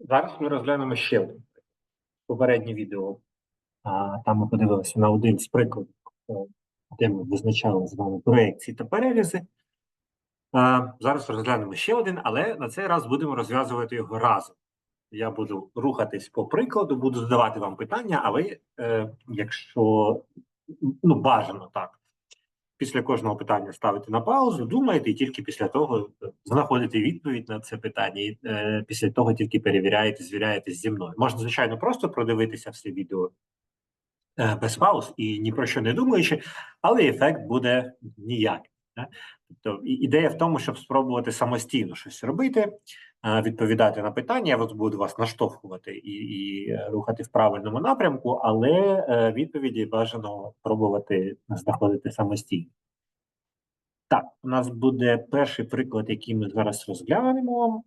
Зараз ми розглянемо ще один попереднє відео. А, там ми подивилися на один з прикладів, е, де ми визначали з вами проекції та перерізи. А, зараз розглянемо ще один, але на цей раз будемо розв'язувати його разом. Я буду рухатись по прикладу, буду задавати вам питання, а ви, е, якщо ну, бажано так, після кожного питання ставите на паузу, думаєте, і тільки після того е, знаходите відповідь на це питання, і е, після того тільки перевіряєте, звіряєтесь зі мною. Можна, звичайно, просто продивитися все відео е, без пауз і ні про що не думаючи, але ефект буде ніякий. да. Тобто ідея в тому, щоб спробувати самостійно щось робити, е, відповідати на питання. Я буду вас наштовхувати і, і е, рухати в правильному напрямку, але е, відповіді бажано пробувати знаходити самостійно. Так, у нас буде перший приклад, який ми зараз розглянемо.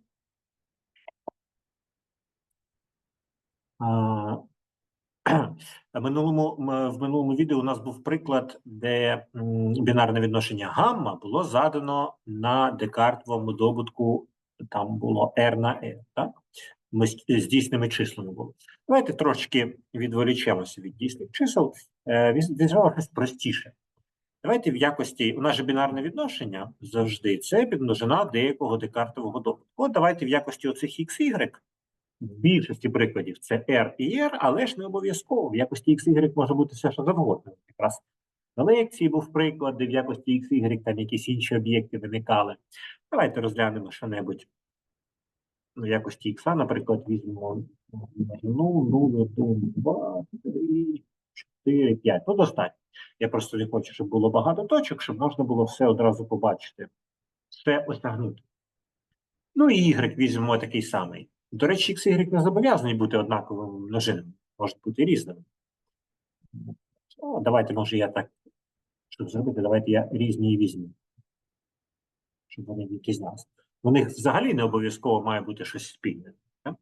В минулому, в минулому відео у нас був приклад, де бінарне відношення гамма було задано на декартовому добутку, там було R на R, так? Ми з з дійсними числами були. Давайте трошки відволічемося від дійсних чисел. Е, Візьмемо щось простіше. Давайте в якості, у нас же бінарне відношення завжди це підмножина деякого декартового добутку. От давайте в якості оцих x, y, в більшості прикладів це R і R, але ж не обов'язково. В якості x, y може бути все, що завгодно. Якраз на лекції був приклад, де в якості x, y там якісь інші об'єкти виникали. Давайте розглянемо що-небудь в якості x, наприклад, візьмемо ну, 0, 1, 2, 3, 4, 5. Ну, достатньо. Я просто не хочу, щоб було багато точок, щоб можна було все одразу побачити, все осягнути. Ну і y візьмемо такий самий. До речі, x, y не зобов'язані бути однаковими множинами, можуть бути різними. О, давайте, може, я так, щоб зробити, давайте я різні візьму. Щоб вони відрізнялися. У них взагалі не обов'язково має бути щось спільне. так?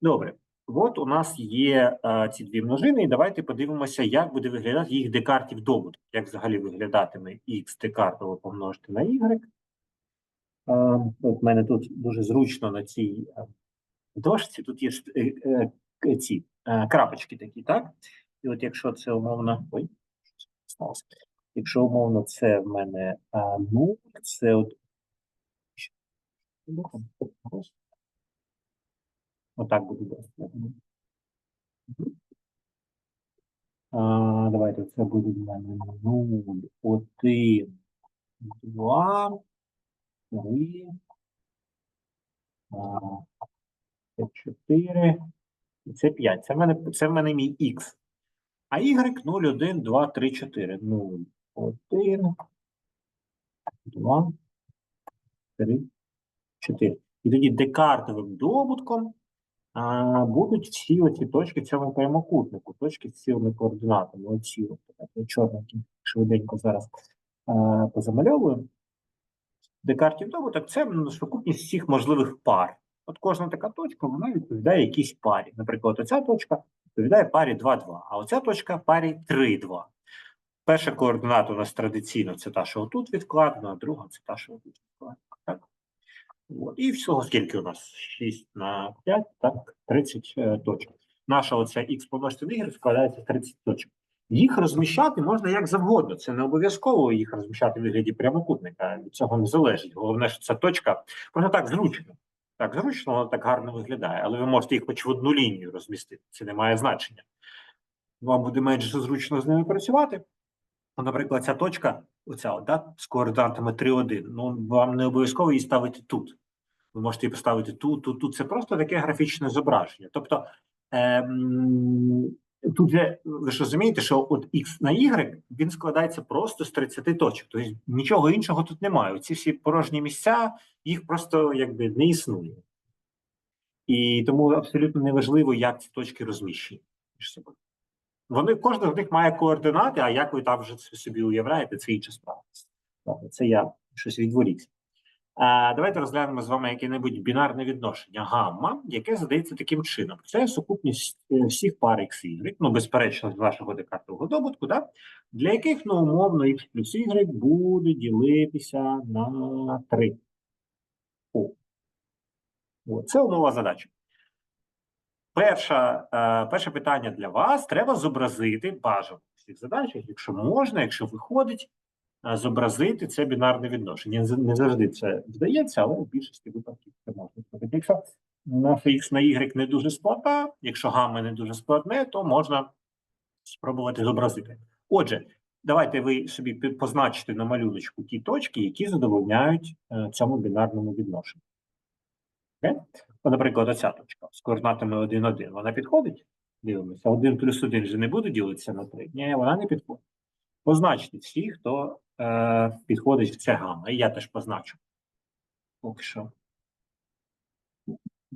Добре. От у нас є а, ці дві множини, і давайте подивимося, як буде виглядати їх декартів добуток. Як взагалі виглядатиме х декартово помножити на y. А, от мене тут дуже зручно на цій а, дошці, тут є е, е, ці е, крапочки такі, так? І от якщо це умовно. Ой, сталося? Якщо умовно це в мене а, 0, це от. Отак буде досить. давайте це буде в мене 0, 1, 2, 3, 4, і це 5. Це в мене, це в мене мій х. А y 0, 1, 2, 3, 4. 0, 1, 2, 3, 4. І тоді декартовим добутком будуть всі оці точки в цьому прямокутнику, точки з цілими координатами. Оці от, чорненькі, швиденько зараз а, позамальовую. Декартів добуток це сукупність всіх можливих пар. От кожна така точка вона відповідає якійсь парі. Наприклад, оця точка відповідає парі 2,2, а оця точка парі 3,2. Перша координата у нас традиційно це та, що отут відкладена, а друга це та, що отут відкладена. От. І всього скільки у нас? 6 на 5, так, 30 е, точок. Наша оця х помножити y складається з 30 точок. Їх розміщати можна як завгодно. Це не обов'язково їх розміщати в вигляді прямокутника. Від цього не залежить. Головне, що ця точка просто так зручно. Так зручно, вона так гарно виглядає, але ви можете їх хоч в одну лінію розмістити. Це не має значення. Вам буде менше зручно з ними працювати. Наприклад, ця точка, оця да, з координатами 3,1, ну вам не обов'язково її ставити тут. Ви можете її поставити тут, тут, тут. Це просто таке графічне зображення. Тобто ем, тут же, ви ж розумієте, що от X на Y він складається просто з 30 точок. Тобто нічого іншого тут немає. Ці всі порожні місця, їх просто якби не існує. І тому абсолютно неважливо, як ці точки розміщені між собою. Вони кожна з них має координати, а як ви там вже це собі уявляєте, це інша справа. Це я щось відворівся. Давайте розглянемо з вами яке-небудь бінарне відношення гамма, яке задається таким чином. Це сукупність е, всіх пар x, y, ну, безперечно, з вашого декартового добутку, да? для яких, ну, умовно, x плюс y буде ділитися на 3. О. О, це умова задачі. Перша, е, перше питання для вас: треба зобразити бажано в всіх задачах, якщо можна, якщо виходить, е, зобразити це бінарне відношення. Не завжди це вдається, але в більшості випадків це можна зробити. Якщо наша X на Y не дуже складна, якщо гамма не дуже складне, то можна спробувати зобразити. Отже, давайте ви собі позначите на малюночку ті точки, які задовольняють е, цьому бінарному відношенню. Окей? От, наприклад, оця точка з координатами 1, 1, вона підходить? Дивимося, 1 плюс 1 вже не буде ділитися на 3. Ні, вона не підходить. Позначте всі, хто е, підходить в це гамма. І я теж позначу. Поки що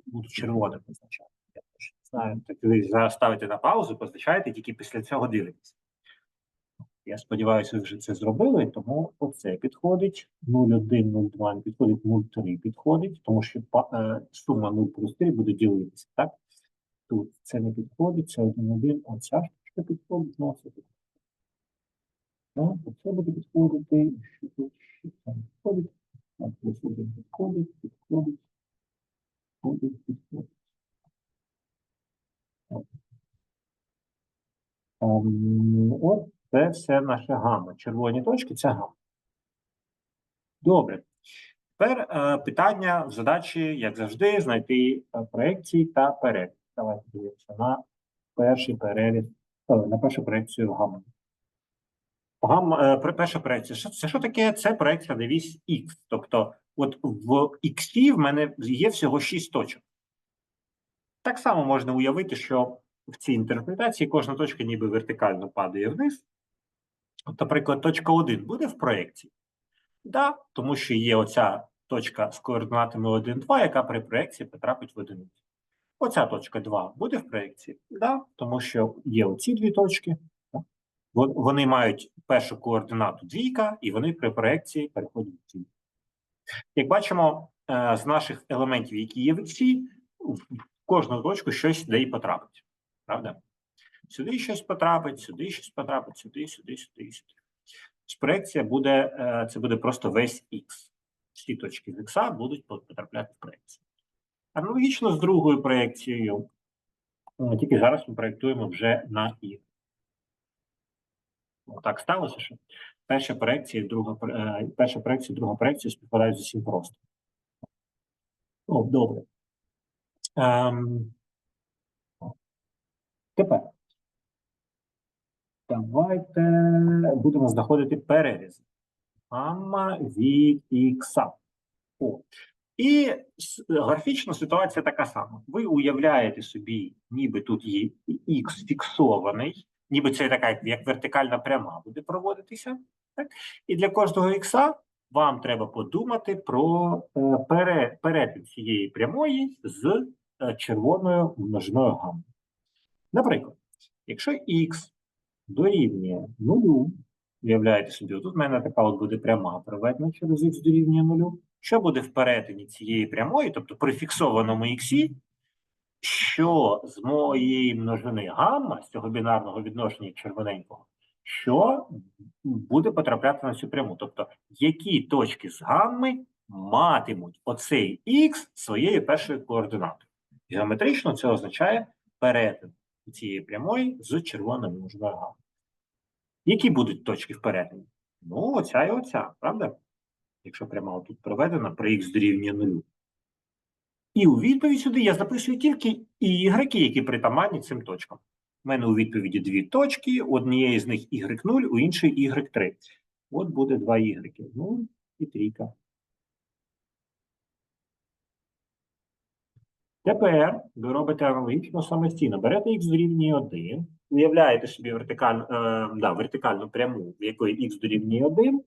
буду червоним позначати. Я теж не знаю. Так зараз ставите на паузу, позначаєте, тільки після цього дивитесь. Я сподіваюся, вже це зробили, тому оце підходить. 0,1, 0,2 не підходить, 0,3 підходить, тому що е, сума 0 плюс 3 буде ділитися, так? Тут це не підходить, це 1,1, оця штучка підходить, ну, це підходить. Так, оце буде підходити, що тут ще не підходить, так, плюс 1 підходить, підходить, підходить, підходить. Ем, От це все наша гама. Червоні точки це гама. Добре. Тепер е, питання в задачі, як завжди, знайти е, проекції та переріз. Давайте дивимося на перший переріз, е, на першу проекцію гамма. Гамма, е, перша проекція. Що, це що таке? Це проекція на вісь Х. Тобто, от в Х в мене є всього 6 точок. Так само можна уявити, що в цій інтерпретації кожна точка ніби вертикально падає вниз. Наприклад, точка 1 буде в проєкції? Да, тому що є оця точка з координатами 1, 2, яка при проєкції потрапить в одиницю. Оця точка 2 буде в проєкції? Да, тому що є оці дві точки. Вони мають першу координату двійка, і вони при проєкції переходять в двійку. Як бачимо, е, з наших елементів, які є в X, в кожну точку щось де і потрапить. Правда? Сюди щось потрапить, сюди щось потрапить, сюди, сюди, сюди, сюди. З проекція буде, е, це буде просто весь X. Всі точки з X будуть потрапляти в проекцію. Аналогічно з другою проекцією, е, тільки зараз ми проєктуємо вже на Y. Так сталося, що перша проекція, і друга, е, перша проекція, друга проекція співпадають зовсім просто. О, добре. Ем, тепер. Давайте будемо знаходити переріз. Гамма від ікса. І графічна ситуація така сама. Ви уявляєте собі, ніби тут є х фіксований, ніби це така як вертикальна пряма буде проводитися. Так? І для кожного ікса вам треба подумати про е, пере, перетин цієї прямої з е, червоною множиною гамма. Наприклад, якщо х дорівнює нулю, уявляєте собі, тут в мене така от буде пряма проведена через х дорівнює нулю. Що буде в перетині цієї прямої, тобто при фіксованому х, що з моєї множини гамма, з цього бінарного відношення червоненького, що буде потрапляти на цю пряму. Тобто, які точки з гамми матимуть оцей х своєю першою координатою. Геометрично це означає перетин цієї прямої з червоною множиною гамма. Які будуть точки в перетині? Ну, оця і оця, правда? Якщо пряма тут проведена при х дорівнює нулю. І у відповідь сюди я записую тільки y, які притаманні цим точкам. У мене у відповіді дві точки, у однієї з них y0, у іншої y3. От буде два y. 0 і трійка. Тепер ви робите аналогічно самостійно. Берете х дорівнює 1, уявляєте собі вертикаль, е, да, вертикальну пряму, в якої х дорівнює 1,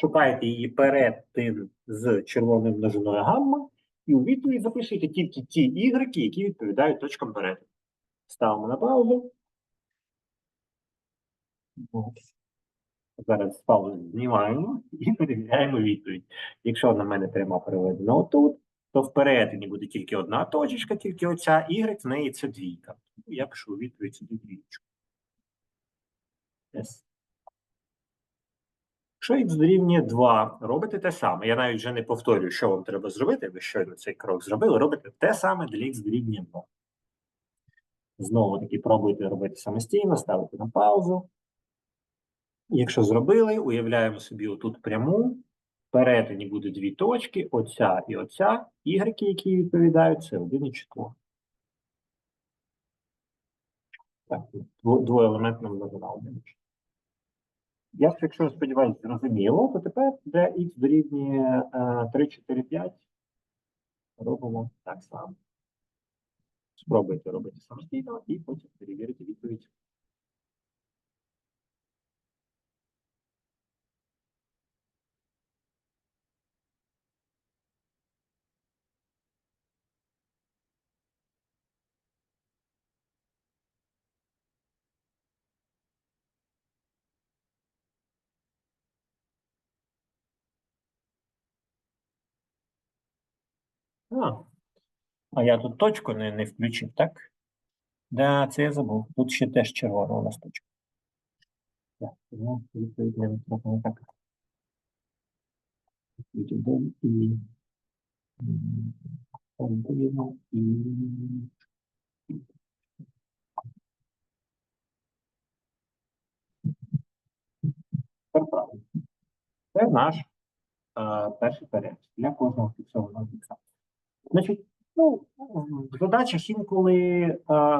шукаєте її перетин з червоною множиною гамма, і у відповідь запишете тільки ті y, які відповідають точкам перетину. Ставимо на паузу. Зараз паузу знімаємо і перевіряємо відповідь. Якщо на мене пряма переведена отут, то в буде тільки одна точечка, тільки оця y, в неї це двійка. Тому Я пишу відповідь сюди двічку. Yes. Якщо х дорівнює 2, робите те саме. Я навіть вже не повторюю, що вам треба зробити. Ви щойно цей крок зробили, робите те саме для х дорівнює 2. Знову таки пробуйте робити самостійно, ставити на паузу. Якщо зробили, уявляємо собі отут пряму. Перетині буде дві точки, оця і оця. Ігреки, які відповідають, це 1 і 4. Так, дво- двоелементна множина 1 і 4. Я, якщо сподіваюся, зрозуміло, то тепер для x дорівнює е, 3, 4, 5. Робимо так само. Спробуйте робити самостійно і потім перевірити відповідь. А, а я тут точку не, не включив, так? Да, це я забув. Тут ще теж червона у нас точка. Не так. Це наш е, перший перегляд для кожного фіксованого фікса. Значить, ну, в задачах інколи е,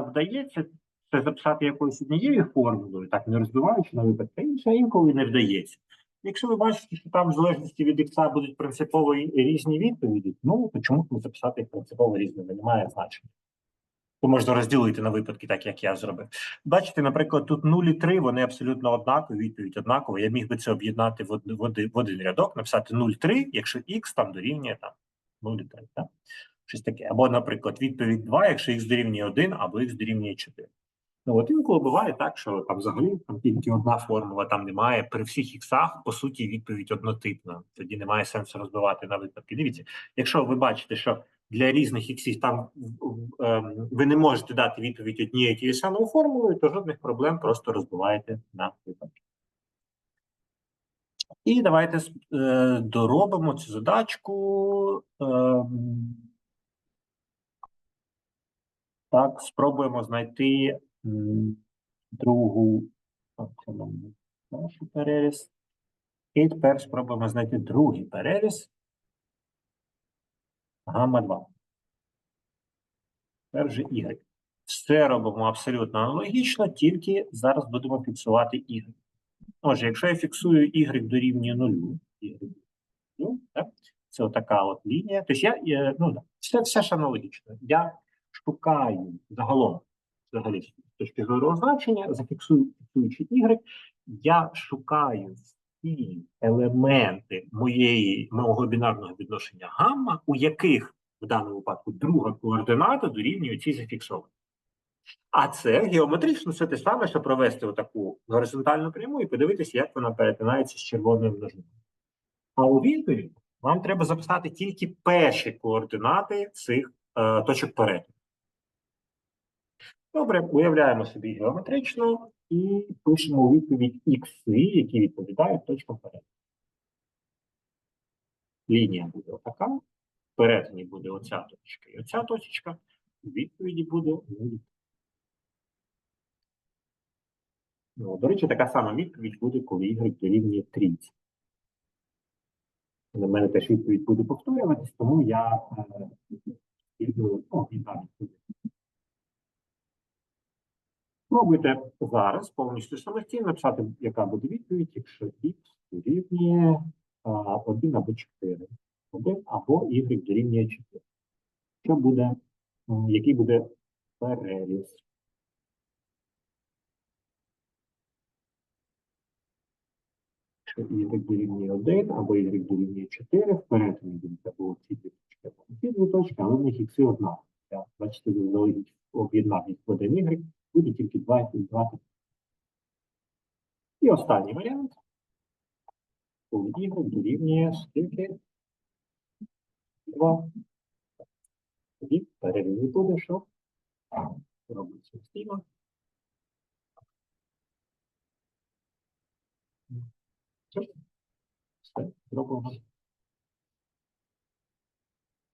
вдається це записати якоюсь однією формулою, так не розбиваючи на випадки, інше інколи не вдається. Якщо ви бачите, що там в залежності від ікса будуть принципово різні відповіді, ну то чому не записати їх принципово різними, немає значення. То можна розділити на випадки, так як я зробив. Бачите, наприклад, тут 0 і 3, вони абсолютно однакові, відповідь однакова. Я міг би це об'єднати в один рядок, написати 0,3, якщо х там дорівнює там 0,3, так? Щось таке. Або, наприклад, відповідь 2, якщо х дорівнює 1, або х дорівнює 4. Ну, от інколи буває так, що там взагалі там тільки одна формула там немає. При всіх іксах, по суті, відповідь однотипна. Тоді немає сенсу розбивати на випадки. Дивіться, якщо ви бачите, що для різних іксів там ем, ви не можете дати відповідь однією тією самою формулою, то жодних проблем просто розбиваєте на випадки. І давайте е, доробимо цю задачку. Ем, так, спробуємо знайти другу перший переріз. І тепер спробуємо знайти другий переріз. Гамма 2. Тепер вже Y. Все робимо абсолютно аналогічно, тільки зараз будемо фіксувати Y. Отже, якщо я фіксую Y дорівнює нулю, Y це отака от лінія. Тобто я, е, ну, все, все ж аналогічно. Я шукаю загалом, взагалі, з точки зору значення, зафіксую Y, я шукаю всі елементи моєї, мого бінарного відношення гамма, у яких в даному випадку друга координата дорівнює цій зафіксованій. А це геометрично все те саме, що провести отаку горизонтальну пряму і подивитися, як вона перетинається з червоною множиною. А у відповідь вам треба записати тільки перші координати цих е, точок перетину. Добре, уявляємо собі геометрично і пишемо у відповідь ікси, які відповідають точкам перетину. Лінія буде отака, в перетині буде оця точка і оця точка, у відповіді буде 0. Ну, до речі, така сама відповідь буде, коли y дорівнює 30. На мене теж відповідь буде повторюватись, тому я е, ну, буде. Спробуйте зараз повністю самостійно написати, яка буде відповідь, якщо x дорівнює 1 або 4. 1 або y дорівнює 4. Що буде, який буде переріз? Якщо y дорівнює 1 або y дорівнює 4, в перетині будуть або ці дві точки, або ці дві точки, але в них ікси однакові. Бачите, об'єднав їх в один y, буде тільки 2 і 2. І останній варіант. Коли y дорівнює скільки? 2. Тоді перерізі буде, що робить самостійно. Все, зробимо.